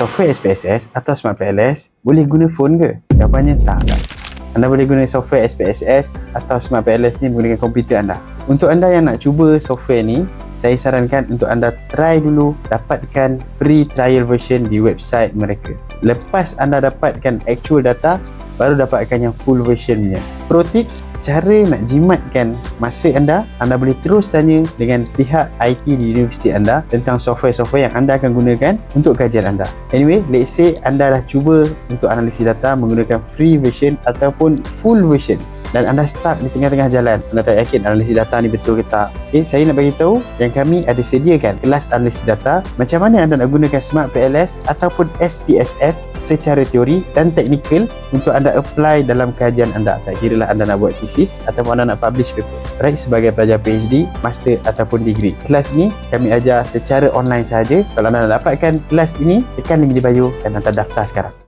software SPSS atau Smart PLS boleh guna phone ke? Jawapannya tak. Anda boleh guna software SPSS atau Smart PLS ni menggunakan komputer anda. Untuk anda yang nak cuba software ni, saya sarankan untuk anda try dulu dapatkan free trial version di website mereka. Lepas anda dapatkan actual data, baru dapatkan yang full version punya. Pro tips, cara nak jimatkan masa anda, anda boleh terus tanya dengan pihak IT di universiti anda tentang software-software yang anda akan gunakan untuk kajian anda. Anyway, let's say anda dah cuba untuk analisis data menggunakan free version ataupun full version dan anda stuck di tengah-tengah jalan. Anda tak yakin analisis data ni betul ke tak? Okay, saya nak bagi tahu yang kami ada sediakan kelas analisis data macam mana anda nak gunakan Smart PLS ataupun SPSS secara teori dan teknikal untuk anda apply dalam kajian anda. Tak kira lah anda nak buat thesis ataupun anda nak publish paper. Baik sebagai pelajar PhD, master ataupun degree. Kelas ni kami ajar secara online sahaja. Kalau anda nak dapatkan kelas ini tekan link di bio dan hantar daftar sekarang